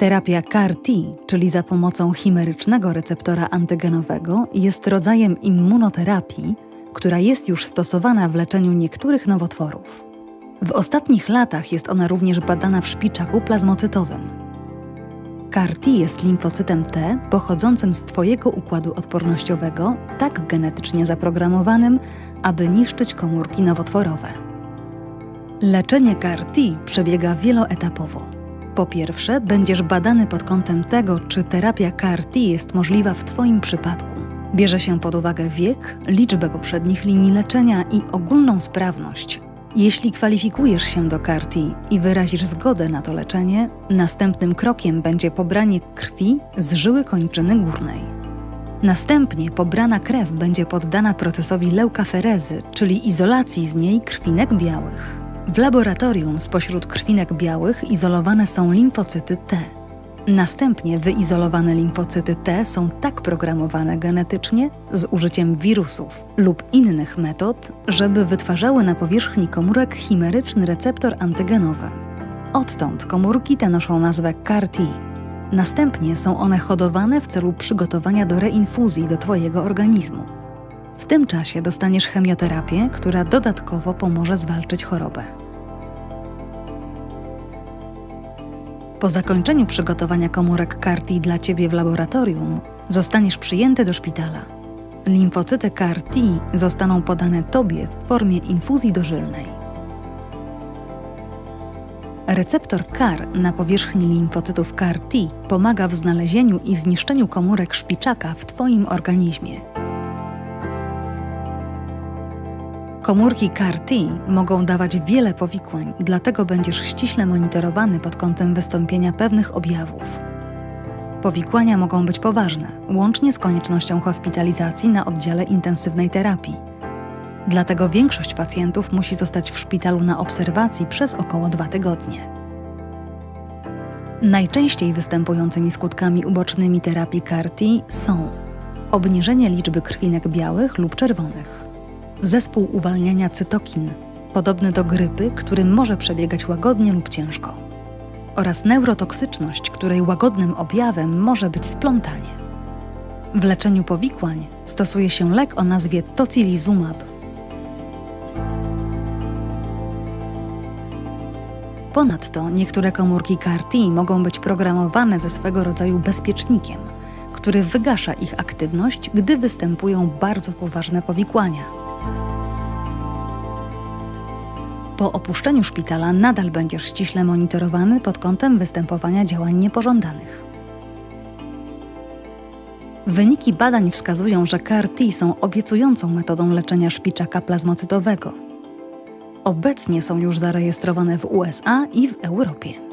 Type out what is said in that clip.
Terapia CAR-T, czyli za pomocą chimerycznego receptora antygenowego, jest rodzajem immunoterapii, która jest już stosowana w leczeniu niektórych nowotworów. W ostatnich latach jest ona również badana w szpiczaku plazmocytowym. CAR-T jest limfocytem T pochodzącym z Twojego układu odpornościowego, tak genetycznie zaprogramowanym, aby niszczyć komórki nowotworowe. Leczenie CAR-T przebiega wieloetapowo. Po pierwsze, będziesz badany pod kątem tego, czy terapia CAR-T jest możliwa w Twoim przypadku. Bierze się pod uwagę wiek, liczbę poprzednich linii leczenia i ogólną sprawność. Jeśli kwalifikujesz się do CAR-T i wyrazisz zgodę na to leczenie, następnym krokiem będzie pobranie krwi z żyły kończyny górnej. Następnie pobrana krew będzie poddana procesowi leukaferezy, czyli izolacji z niej krwinek białych. W laboratorium spośród krwinek białych izolowane są limfocyty T. Następnie wyizolowane limfocyty T są tak programowane genetycznie z użyciem wirusów lub innych metod, żeby wytwarzały na powierzchni komórek chimeryczny receptor antygenowy. Odtąd komórki te noszą nazwę CAR-T. Następnie są one hodowane w celu przygotowania do reinfuzji do Twojego organizmu. W tym czasie dostaniesz chemioterapię, która dodatkowo pomoże zwalczyć chorobę. Po zakończeniu przygotowania komórek CAR-T dla Ciebie w laboratorium, zostaniesz przyjęty do szpitala. Limfocyty CAR-T zostaną podane Tobie w formie infuzji dożylnej. Receptor CAR na powierzchni limfocytów CAR-T pomaga w znalezieniu i zniszczeniu komórek szpiczaka w Twoim organizmie. Komórki CAR-T mogą dawać wiele powikłań, dlatego będziesz ściśle monitorowany pod kątem wystąpienia pewnych objawów. Powikłania mogą być poważne, łącznie z koniecznością hospitalizacji na oddziale intensywnej terapii. Dlatego większość pacjentów musi zostać w szpitalu na obserwacji przez około dwa tygodnie. Najczęściej występującymi skutkami ubocznymi terapii CAR-T są obniżenie liczby krwinek białych lub czerwonych, zespół uwalniania cytokin, podobny do grypy, który może przebiegać łagodnie lub ciężko, oraz neurotoksyczność, której łagodnym objawem może być splątanie. W leczeniu powikłań stosuje się lek o nazwie tocilizumab. Ponadto niektóre komórki CAR-T mogą być programowane ze swego rodzaju bezpiecznikiem, który wygasza ich aktywność, gdy występują bardzo poważne powikłania. Po opuszczeniu szpitala nadal będziesz ściśle monitorowany pod kątem występowania działań niepożądanych. Wyniki badań wskazują, że CAR-T są obiecującą metodą leczenia szpiczaka plazmocytowego. Obecnie są już zarejestrowane w USA i w Europie.